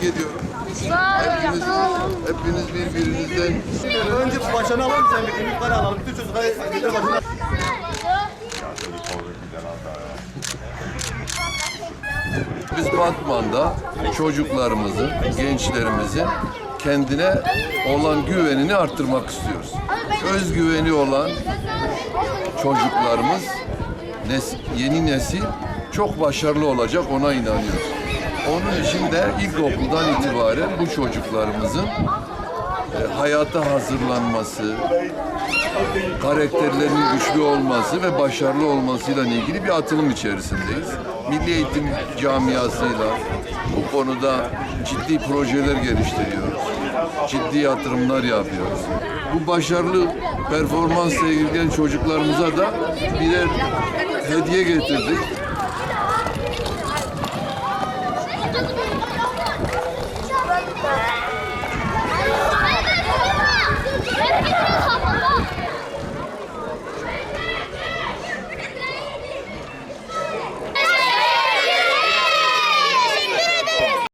geldiniz. Hepiniz birbirinizden Önce başını alalım sen bir kimlik para alalım. Bütün çocuklar getir başına. Biz Batman'da çocuklarımızın, gençlerimizin kendine olan güvenini arttırmak istiyoruz. Özgüveni olan çocuklarımız, nes- yeni nesil çok başarılı olacak ona inanıyoruz. Onun için de ilkokuldan itibaren bu çocuklarımızın e, hayata hazırlanması, karakterlerinin güçlü olması ve başarılı olmasıyla ilgili bir atılım içerisindeyiz. Milli Eğitim camiasıyla bu konuda ciddi projeler geliştiriyoruz. Ciddi yatırımlar yapıyoruz. Bu başarılı performansla ilgili çocuklarımıza da birer hediye getirdik. Let's go.